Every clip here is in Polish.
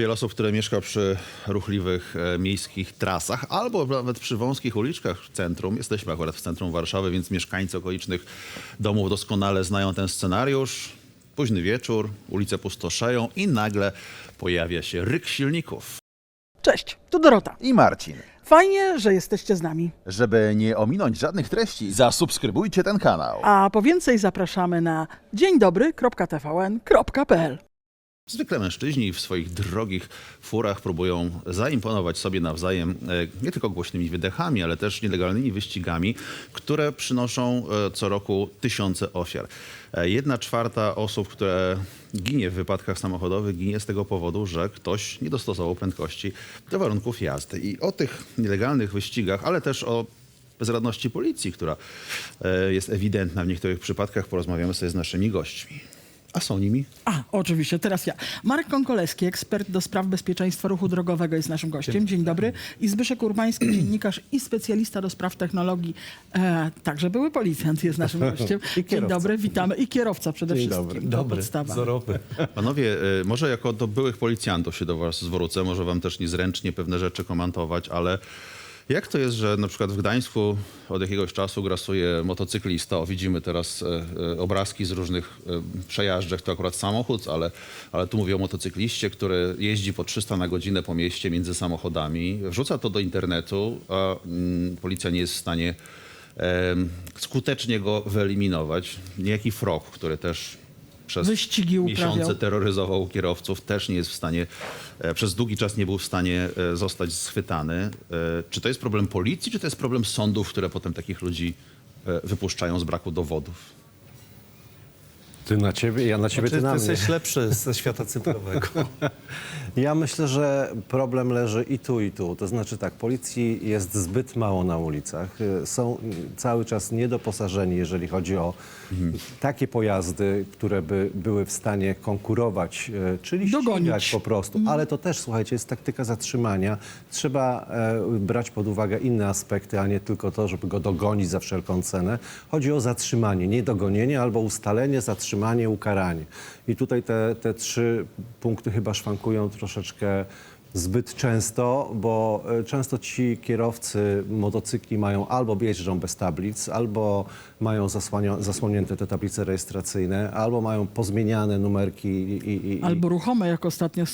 Wiele osób, które mieszka przy ruchliwych e, miejskich trasach albo nawet przy wąskich uliczkach w centrum. Jesteśmy akurat w centrum Warszawy, więc mieszkańcy okolicznych domów doskonale znają ten scenariusz. Późny wieczór, ulice pustoszeją i nagle pojawia się ryk silników. Cześć, tu Dorota. i Marcin. Fajnie, że jesteście z nami. Żeby nie ominąć żadnych treści, zasubskrybujcie ten kanał. A po więcej zapraszamy na dzień dobry.tvn.pl. Zwykle mężczyźni w swoich drogich furach próbują zaimponować sobie nawzajem e, nie tylko głośnymi wydechami, ale też nielegalnymi wyścigami, które przynoszą e, co roku tysiące ofiar. E, Jedna czwarta osób, które ginie w wypadkach samochodowych, ginie z tego powodu, że ktoś nie dostosował prędkości do warunków jazdy. I o tych nielegalnych wyścigach, ale też o bezradności policji, która jest ewidentna w niektórych przypadkach, porozmawiamy sobie z naszymi gośćmi. A są nimi A, oczywiście, teraz ja. Marek Konkoleski, ekspert do spraw bezpieczeństwa ruchu drogowego jest naszym gościem. Dzień dobry. I Zbyszek Urbański, dziennikarz i specjalista do spraw technologii. E, także były policjant jest naszym gościem. Dzień kierowca. dobry, witamy. I kierowca przede Dzień wszystkim. dobry. To Dobry, podstawa. wzorowy. Panowie, y, może jako do byłych policjantów się do was zwrócę, może wam też niezręcznie pewne rzeczy komentować, ale jak to jest, że na przykład w Gdańsku od jakiegoś czasu grasuje motocyklista, widzimy teraz e, e, obrazki z różnych e, przejażdżek, to akurat samochód, ale, ale tu mówię o motocykliście, który jeździ po 300 na godzinę po mieście między samochodami, wrzuca to do internetu, a mm, policja nie jest w stanie skutecznie go wyeliminować. Niejaki frog, który też przez Wyścigi uprawiał. miesiące terroryzował kierowców, też nie jest w stanie, e, przez długi czas nie był w stanie e, zostać schwytany. E, Czy to jest problem policji, czy to jest problem sądów, które potem takich ludzi e, wypuszczają z braku dowodów? Ty na ciebie, ja na ciebie, Czy ty na ty mnie. jesteś lepszy ze świata cyfrowego? Ja myślę, że problem leży i tu, i tu. To znaczy tak, policji jest zbyt mało na ulicach. Y, Są y, cały czas niedoposażeni, jeżeli chodzi o takie pojazdy, które by były w stanie konkurować, y, czyli Dogonić. ścigać po prostu. Ale to też, słuchajcie, jest taktyka zatrzymania. Trzeba e, brać pod uwagę inne aspekty, a nie tylko to, żeby go dogonić za wszelką cenę. Chodzi o zatrzymanie, nie dogonienie, albo ustalenie, zatrzymanie, ukaranie. I tutaj te, te trzy punkty chyba szwankują troszeczkę zbyt często, bo e, często ci kierowcy motocykli mają albo jeżdżą bez tablic, albo mają zasłonięte te tablice rejestracyjne, albo mają pozmieniane numerki i, i, i, Albo ruchome, jak ostatnio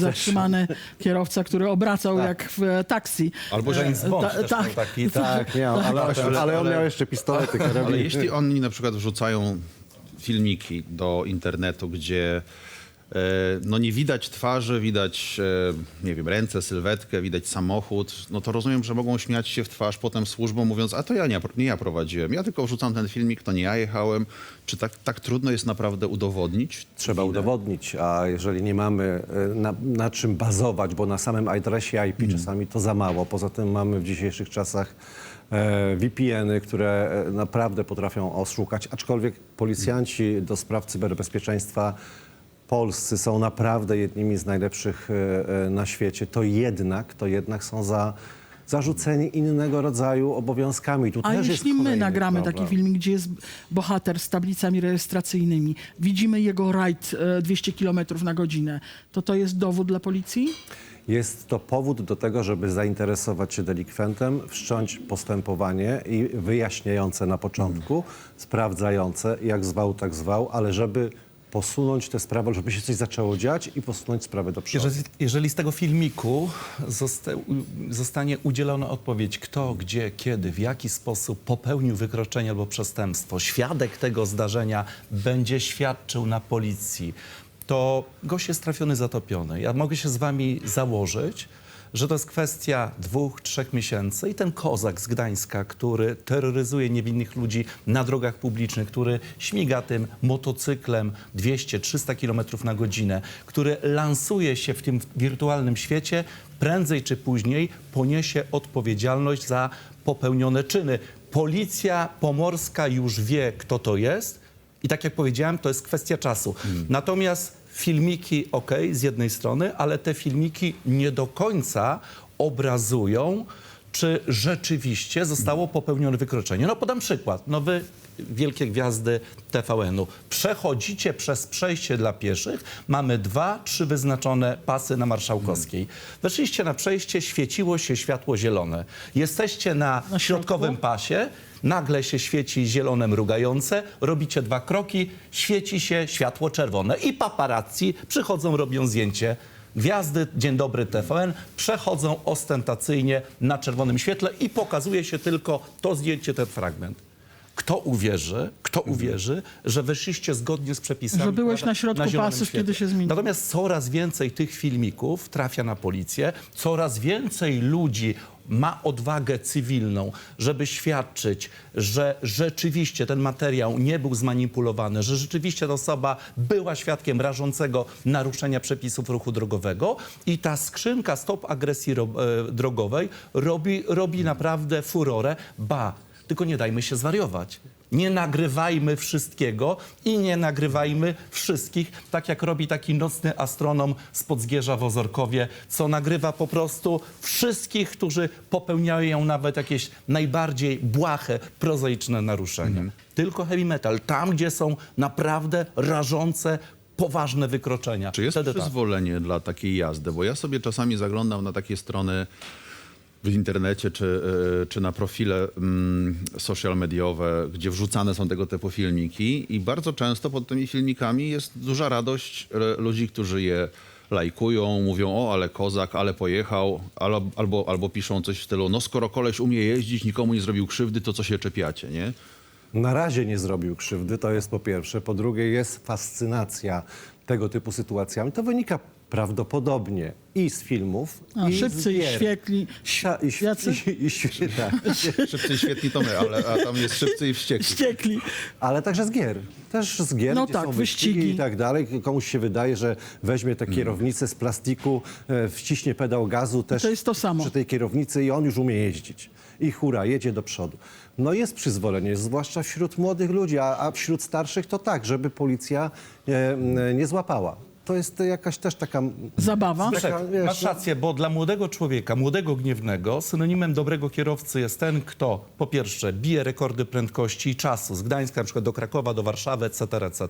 zatrzymany kierowca, który obracał jak w e, taksi. Albo James E, Bond ta- miał taki... Tak, miał, ale, ale, ale- on miał jeszcze pistolety, Ale jeśli oni na przykład wrzucają filmiki do internetu, gdzie no nie widać twarzy, widać, e, nie wiem, ręce, sylwetkę, widać samochód, no to rozumiem, że mogą śmiać się w twarz potem służbą, mówiąc, a to ja nie, nie ja prowadziłem, ja tylko wrzucam ten filmik, to nie ja jechałem. Czy tak, tak trudno jest naprawdę udowodnić? Trzeba winę? udowodnić, a jeżeli nie mamy e, na, na czym bazować, bo na samym adresie IP czasami to za mało. Poza tym mamy w dzisiejszych czasach e, VPN-y, które e, naprawdę potrafią oszukać, aczkolwiek policjanci do spraw cyberbezpieczeństwa polscy są naprawdę jednymi z najlepszych e, e, na świecie, to jednak, to jednak są za, zarzuceni innego rodzaju obowiązkami. Tu A jeśli my nagramy problem. taki filmik, gdzie jest bohater z tablicami rejestracyjnymi, widzimy jego rajd e, 200 km na godzinę, to to jest dowód dla policji? Jest to powód do tego, żeby zainteresować się delikwentem, wszcząć postępowanie i wyjaśniające na początku, sprawdzające, jak zwał, tak zwał, ale żeby posunąć tę sprawę, żeby się coś zaczęło dziać i posunąć sprawę do przodu. Jeżeli, jeżeli z tego filmiku zosta, zostanie udzielona odpowiedź, kto, gdzie, kiedy, w jaki sposób popełnił wykroczenie albo przestępstwo, świadek tego zdarzenia będzie świadczył na policji, to gość jest trafiony, zatopiony. Ja mogę się z wami założyć, że to jest kwestia dwóch, trzech miesięcy i ten kozak z Gdańska, który terroryzuje niewinnych ludzi na drogach publicznych, który śmiga tym motocyklem 200-300 km na godzinę, który lansuje się w tym wirtualnym świecie, prędzej czy później poniesie odpowiedzialność za popełnione czyny. Policja pomorska już wie, kto to jest i tak jak powiedziałem, to jest kwestia czasu. Natomiast filmiki, ok, z jednej strony, ale te filmiki nie do końca obrazują czy rzeczywiście zostało popełnione wykroczenie. No podam przykład. No wy, wielkie gwiazdy TVN-u, przechodzicie przez przejście dla pieszych, mamy dwa, trzy wyznaczone pasy na Marszałkowskiej. Weszliście na przejście, świeciło się światło zielone. Jesteście na, Na środkowym pasie, nagle się świeci zielone mrugające, robicie dwa kroki, świeci się światło czerwone i paparazzi przychodzą, robią zdjęcie. Gwiazdy Dzień Dobry TVN przechodzą ostentacyjnie na czerwonym świetle i pokazuje się tylko to zdjęcie, ten fragment. Kto uwierzy, kto uwierzy, że weszliście zgodnie z przepisami? Że byłeś na środku zielonym pasów, świetle? kiedy się zmieniło. Natomiast coraz więcej tych filmików trafia na policję, coraz więcej ludzi ma odwagę cywilną, żeby świadczyć, że rzeczywiście ten materiał nie był zmanipulowany, że rzeczywiście ta osoba była świadkiem rażącego naruszenia przepisów ruchu drogowego i ta skrzynka Stop Agresji ro, e, Drogowej robi, robi naprawdę furorę, ba, tylko nie dajmy się zwariować. Nie nagrywajmy wszystkiego i nie nagrywajmy wszystkich, tak jak robi taki nocny astronom z Podzgierza w Ozorkowie, co nagrywa po prostu wszystkich, którzy popełniają nawet jakieś najbardziej błahe, prozaiczne naruszenia. Tylko heavy metal, tam gdzie są naprawdę rażące, poważne wykroczenia. Czy jest Wtedy tak. przyzwolenie dla takiej jazdy? Bo ja sobie czasami zaglądam na takie strony w internecie czy, e, czy na profile mm, social mediowe, gdzie wrzucane są tego typu filmiki i bardzo często pod tymi filmikami jest duża radość e, ludzi, którzy je lajkują, mówią o, ale kozak, ale pojechał, albo, albo, piszą coś w stylu, no skoro koleś umie jeździć, nikomu nie zrobił krzywdy, to co się czepiacie, nie? Na razie nie zrobił krzywdy, to jest po pierwsze. Po drugie jest fascynacja tego typu sytuacjami. To wynika prawdopodobnie i z filmów, A, i z szybcy i gier. świetli. Sia- i, Jacy? i, i, świe- tak. Szybcy i świetni to my, ale a tam jest szybcy i wściekli. Wściekli. Ale także z gier. Też z gier, No gdzie tak, są wyścigi wyścigi. i tak dalej. Komuś się wydaje, że weźmie tę kierownicę z plastiku, e, wciśnie pedał gazu też to jest to samo. przy tej kierownicy i on już umie jeździć. I hura, jedzie do przodu. No jest przyzwolenie, zwłaszcza wśród młodych ludzi, a, a wśród starszych to tak, żeby policja e, m, nie złapała. To jest jakaś też taka... Zabawa. Zbyszek, Taka, wiesz, masz no- rację, bo dla młodego człowieka, młodego gniewnego, synonimem dobrego kierowcy jest ten, kto po pierwsze bije rekordy prędkości i czasu z Gdańska na przykład do Krakowa, do Warszawy, etc., etc.,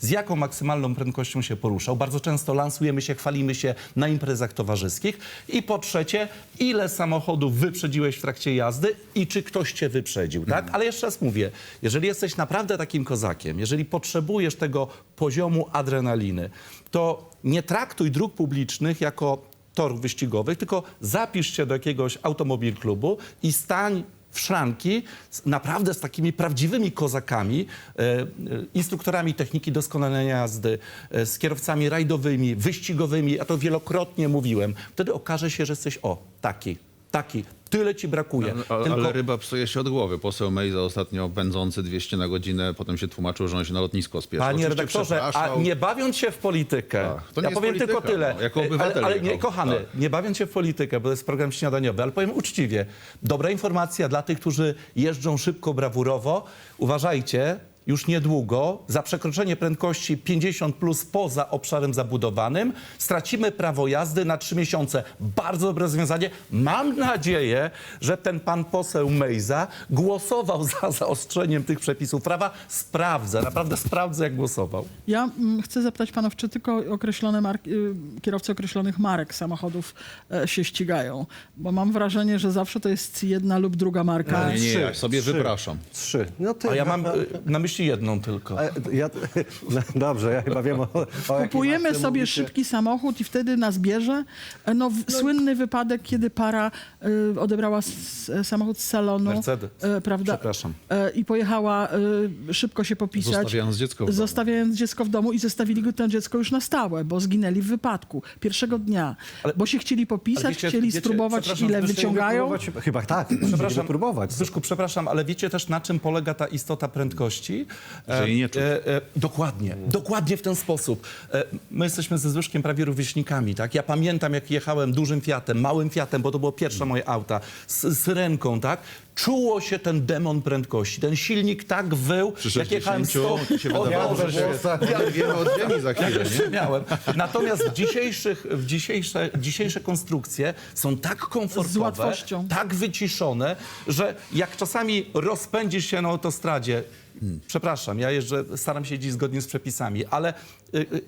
z jaką maksymalną prędkością się poruszał. Bardzo często lansujemy się, chwalimy się na imprezach towarzyskich. I po trzecie, ile samochodów wyprzedziłeś w trakcie jazdy i czy ktoś cię wyprzedził, tak? Ale jeszcze raz mówię, jeżeli jesteś naprawdę takim kozakiem, jeżeli potrzebujesz tego poziomu adrenaliny, to nie traktuj dróg publicznych jako torów wyścigowych, tylko zapisz się do jakiegoś automobil klubu i stań w szranki z, naprawdę z takimi prawdziwymi kozakami, e, e, instruktorami techniki doskonalenia jazdy, e, z kierowcami rajdowymi, wyścigowymi, ja to wielokrotnie mówiłem. Wtedy okaże się, że jesteś o, taki, taki, tyle ci brakuje. No, ale, Tylko- ale ryba psuje się od głowy. Poseł Mejza ostatnio pędzący 200 na godzinę, potem się tłumaczył, że on się na lotnisko spieszy. Panie Oczywiście redaktorze, a nie bawiąc się w politykę, Tak, to nie ja powiem tylko polityka, tyle. no, jako ale, obywatel ale nie, jechał. kochany, Tak. nie bawiąc się w politykę, bo to jest program śniadaniowy, ale powiem uczciwie. Dobra informacja dla tych, którzy jeżdżą szybko, brawurowo. Uważajcie, już niedługo za przekroczenie prędkości 50 plus poza obszarem zabudowanym stracimy prawo jazdy na trzy miesiące. Bardzo dobre rozwiązanie. Mam nadzieję, że ten pan poseł Mejza głosował za zaostrzeniem tych przepisów prawa. Sprawdzę, naprawdę sprawdzę, jak głosował. Ja mm, chcę zapytać panów, czy tylko określone y, kierowcy określonych marek samochodów e, się ścigają? Bo mam wrażenie, że zawsze to jest jedna lub druga marka. Nie, nie, Trzy, ja sobie trzy. wypraszam. Trzy. No ty, A ja mam y, na myśli jedną tylko. E, Ja, no, dobrze, ja chyba wiem o, o jakiej Kupujemy sobie mówicie. szybki samochód i wtedy nas bierze. E, No, w, słynny wypadek, kiedy para y, odebrała s, samochód z salonu. Mercedes. e, prawda? Przepraszam. E, I pojechała y, szybko się popisać. Zostawiając dziecko w domu. Zostawiając dziecko w domu i zostawili go to dziecko już na stałe, bo zginęli w wypadku pierwszego dnia. Ale- bo się chcieli popisać, ale wiecie- chcieli wiecie, spróbować, przepraszam, ile Zbyszek, wyciągają. Próbować- Chyba tak. Przepraszam, próbować. Zbyszku, przepraszam, ale wiecie też, na czym polega ta istota prędkości? Że jej nie czuć. E, e, dokładnie, dokładnie w ten sposób. E, my jesteśmy ze Zbyszkiem prawie rówieśnikami, tak? Ja pamiętam, jak jechałem dużym Fiatem, małym Fiatem, bo to było pierwsze moje auta, z syrenką, tak? Czuło się ten demon prędkości. Ten silnik tak wył, Przy jak jechałem 60 sto... się O wydawało, że się wiemy od ziemi za chwilę, nie? miałem. Natomiast w, dzisiejszych, w dzisiejsze, dzisiejsze konstrukcje są tak komfortowe, Z łatwością. tak wyciszone, że jak czasami rozpędzisz się na autostradzie, przepraszam, ja jeżdżę, staram się jeździć zgodnie z przepisami, ale y, y,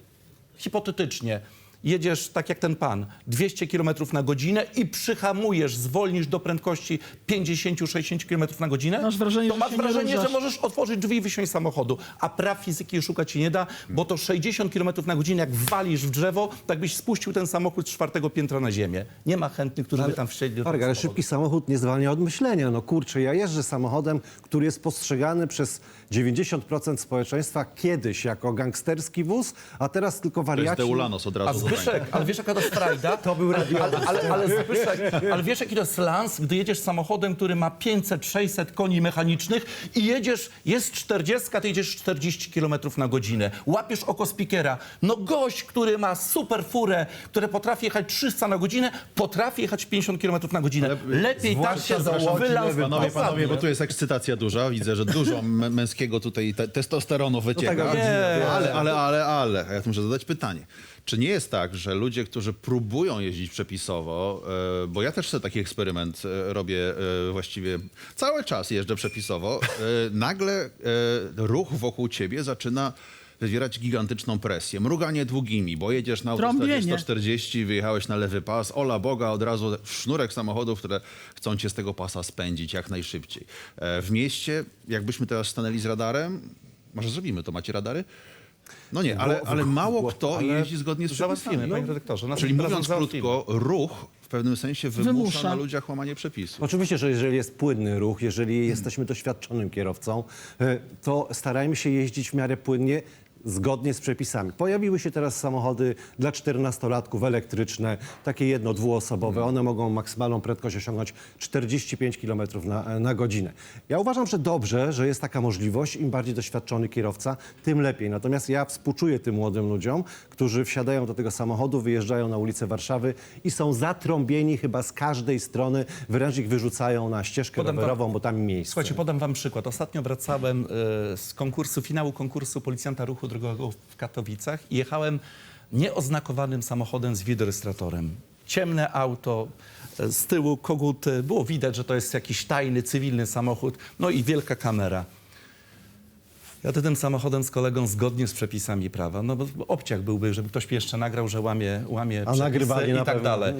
hipotetycznie jedziesz tak jak ten pan, 200 km na godzinę i przyhamujesz, zwolnisz do prędkości 50-60 km na godzinę, Masz wrażenie, to że masz się nie wrażenie, że ruszasz. możesz otworzyć drzwi i wysiąść z samochodu, a praw fizyki szukać ci nie da, bo to 60 km na godzinę, jak walisz w drzewo, tak byś spuścił ten samochód z czwartego piętra na ziemię. Nie ma chętnych, którzy by tam wsiedli do tego ale samochodu. szybki samochód nie zwalnia od myślenia. No kurczę, ja jeżdżę samochodem, który jest postrzegany przez 90% społeczeństwa kiedyś jako gangsterski wóz, a teraz tylko To jest wariaci. Deulanos od razu. Zbyszek, ale wiesz jaka to jest frajda? To był ale, ale, ale, Zbyszek, ale wiesz jaki to jest lans, gdy jedziesz samochodem, który ma 500-600 koni mechanicznych i jedziesz, jest 40, ty jedziesz 40 km na godzinę. Łapiesz oko speakera. No gość, który ma super furę, który potrafi jechać 300 na godzinę, potrafi jechać 50 km na godzinę. Lepiej tak się wylans... Panowie, panowie, bo tu jest ekscytacja duża. Widzę, że dużo męskiego tutaj te testosteronu wycieka. tak, nie. ale, ale, ale, ale. Ja tu muszę zadać pytanie. Czy nie jest tak, że ludzie, którzy próbują jeździć przepisowo, e, bo ja też sobie taki eksperyment e, robię e, właściwie cały czas jeżdżę przepisowo, nagle ruch wokół ciebie zaczyna wywierać gigantyczną presję. Mruganie długimi, bo jedziesz na autostradzie Trąbienie. 140, wyjechałeś na lewy pas, ola Boga, od razu sznurek samochodów, które chcą cię z tego pasa spędzić jak najszybciej. W mieście, jakbyśmy teraz stanęli z radarem, może zrobimy to, macie radary? No nie, ale, ale mało kto ale jeździ zgodnie z załatwimy, przepisami. panie redaktorze, na Czyli tym mówiąc krótko, ruch w pewnym sensie wymusza, Wymusza. na ludziach łamanie przepisów. Oczywiście, że jeżeli jest płynny ruch, jeżeli jesteśmy doświadczonym kierowcą, e, to starajmy się jeździć w miarę płynnie, zgodnie z przepisami. Pojawiły się teraz samochody dla 14-latków elektryczne, takie jedno, dwuosobowe. One mogą maksymalną prędkość osiągnąć 45 km na, na godzinę. Ja uważam, że dobrze, że jest taka możliwość. Im bardziej doświadczony kierowca, tym lepiej. Natomiast ja współczuję tym młodym ludziom, którzy wsiadają do tego samochodu, wyjeżdżają na ulicę Warszawy i są zatrąbieni chyba z każdej strony, wręcz ich wyrzucają na ścieżkę Podam wam- rowerową, bo tam miejsce. Słuchajcie, podam wam przykład. Ostatnio wracałem e, z konkursu, finału konkursu policjanta ruchu drogowego w Katowicach i jechałem nieoznakowanym samochodem z wideorejestratorem. Ciemne auto, e, z tyłu koguty. Było widać, że to jest jakiś tajny, cywilny samochód. No i wielka kamera. Jadę tym samochodem z kolegą zgodnie z przepisami prawa. No bo obciach byłby, żeby ktoś mi jeszcze nagrał, że łamie, łamie A przepisy nagrywanie i na tak pewno. dalej.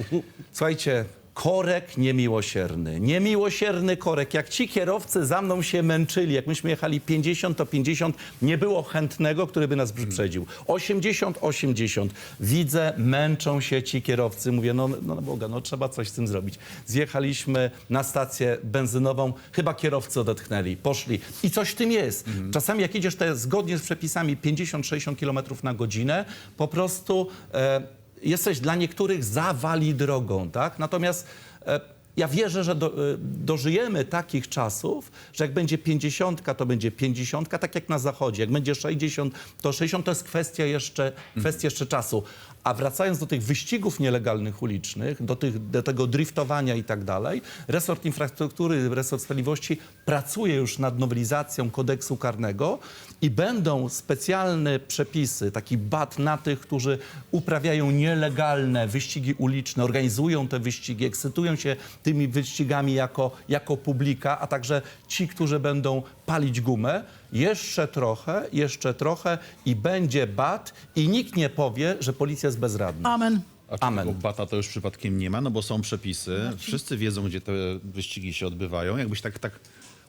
Słuchajcie, korek niemiłosierny. Niemiłosierny korek. Jak ci kierowcy za mną się męczyli, jak myśmy jechali 50, to 50, nie było chętnego, który by nas wyprzedził. 80, 80. Widzę, męczą się ci kierowcy. Mówię, no, no Boga, no trzeba coś z tym zrobić. Zjechaliśmy na stację benzynową, chyba kierowcy odetchnęli, poszli. I coś w tym jest. Czasami jak idziesz te zgodnie z przepisami 50-60 km na godzinę, po prostu... E, jesteś dla niektórych zawali drogą, tak? Natomiast e, ja wierzę, że do, e, dożyjemy takich czasów, że jak będzie 50, to będzie 50, tak jak na zachodzie. Jak będzie 60, to 60 to jest kwestia jeszcze, kwestia jeszcze czasu. A wracając do tych wyścigów nielegalnych ulicznych, do, tych, do tego driftowania i tak dalej, resort infrastruktury, resort sprawiedliwości pracuje już nad nowelizacją kodeksu karnego i będą specjalne przepisy, taki bat na tych, którzy uprawiają nielegalne wyścigi uliczne, organizują te wyścigi, ekscytują się tymi wyścigami jako, jako publika, a także ci, którzy będą palić gumę. Jeszcze trochę, jeszcze trochę i będzie bat i nikt nie powie, że policja jest bezradna. Amen. A czy Amen. tego bata to już przypadkiem nie ma, no bo są przepisy. Wszyscy wiedzą, gdzie te wyścigi się odbywają. Jakbyś tak, tak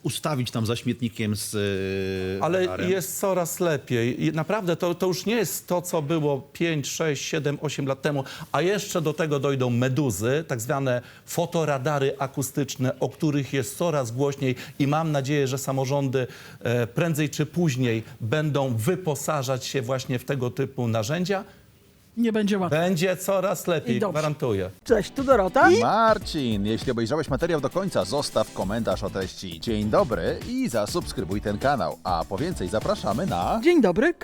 ustawić tam za śmietnikiem z e, Ale radarem. jest coraz lepiej. I naprawdę to, to już nie jest to, co było 5, 6, 7, 8 lat temu, a jeszcze do tego dojdą meduzy, tak zwane fotoradary akustyczne, o których jest coraz głośniej i mam nadzieję, że samorządy e, prędzej czy później będą wyposażać się właśnie w tego typu narzędzia. Nie będzie łatwo. Będzie coraz I lepiej, dobrze. gwarantuję. Cześć, tu Dorota. Marcin, jeśli obejrzałeś materiał do końca, zostaw komentarz o treści. Dzień dobry i zasubskrybuj ten kanał. A po więcej zapraszamy na... Dzień dobry,